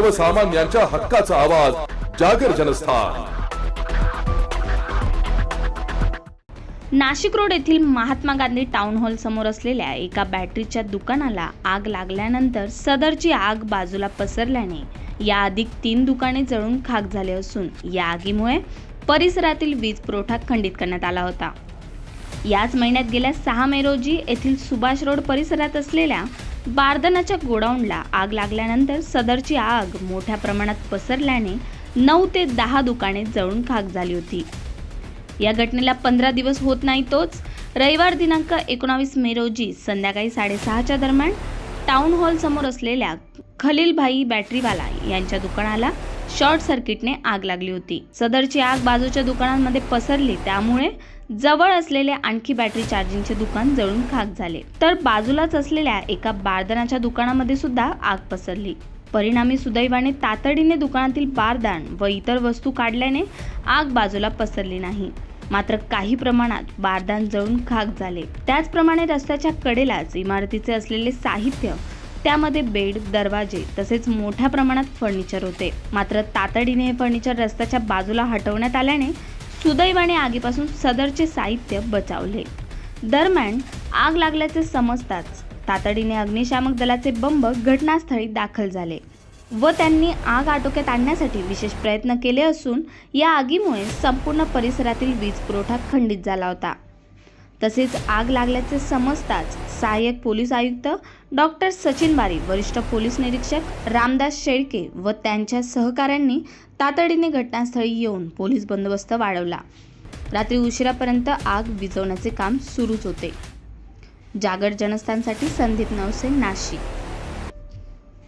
सर्वसामान्यांच्या हक्काचा आवाज जागर जनस्थान. नाशिक रोड येथील महात्मा गांधी टाउन हॉल समोर असलेल्या एका बॅटरीच्या दुकानाला आग लागल्यानंतर सदरची आग बाजूला पसरल्याने या अधिक तीन दुकाने जळून खाक झाले असून या आगीमुळे परिसरातील वीज पुरवठा खंडित करण्यात आला होता. याच महिन्यात गेल्या सहा मे रोजी येथील सुभाष रोड परिसरात असलेल्या बारदानाच्या गोडाऊनला आग लागल्यानंतर सदरची आग मोठ्या प्रमाणात पसरल्याने नऊ ते दहा दुकाने जळून खाक झाली होती. या घटनेला पंधरा दिवस होत नाही तोच रविवार दिनांक एकोणावीस मे रोजी संध्याकाळी साडेसहाच्या दरम्यान टाउन हॉल समोर असलेल्या खलीलभाई बॅटरीवाला यांच्या दुकानाला शॉर्ट सर्किटने आग लागली होती. सदरची आग बाजूच्या दुकानांमध्ये पसरली त्यामुळे जवळ असलेले आणखी बॅटरी चार्जिंगचे दुकान जळून खाक झाले. तर बाजूलाच असलेल्या एका बारदानाच्या दुकानामध्ये सुद्धा आग पसरली. परिणामी सुदैवाने तातडीने दुकानातील बारदान व इतर वस्तू काढल्याने आग बाजूला पसरली नाही. मात्र काही प्रमाणात बारदान जळून खाक झाले. त्याचप्रमाणे रस्त्याच्या कडेलाच इमारतीचे असलेले साहित्य त्यामध्ये बेड दरवाजे तसेच मोठ्या प्रमाणात फर्निचर होते. मात्र तातडीने हे फर्निचर रस्त्याच्या बाजूला हटवण्यात आल्याने सुदैवाने आगीपासून सदरचे साहित्य बचावले. दरम्यान आग लागल्याचे समजताच तातडीने अग्निशामक दलाचे बंब घटनास्थळी दाखल झाले व त्यांनी आग आटोक्यात आणण्यासाठी विशेष प्रयत्न केले असून या आगीमुळे संपूर्ण परिसरातील वीज पुरवठा खंडित झाला होता. तसेच आग लागल्याचे समजताच सहाय्यक पोलीस आयुक्त डॉक्टर सचिन बारी वरिष्ठ पोलीस निरीक्षक रामदास शेळके व त्यांच्या सहकाऱ्यांनी तातडीने घटनास्थळी येऊन पोलीस बंदोबस्त वाढवला. रात्री उशिरापर्यंत आग विझवण्याचे काम सुरूच होते. जागर जनस्थानसाठी संदीप नवसे नाशिक.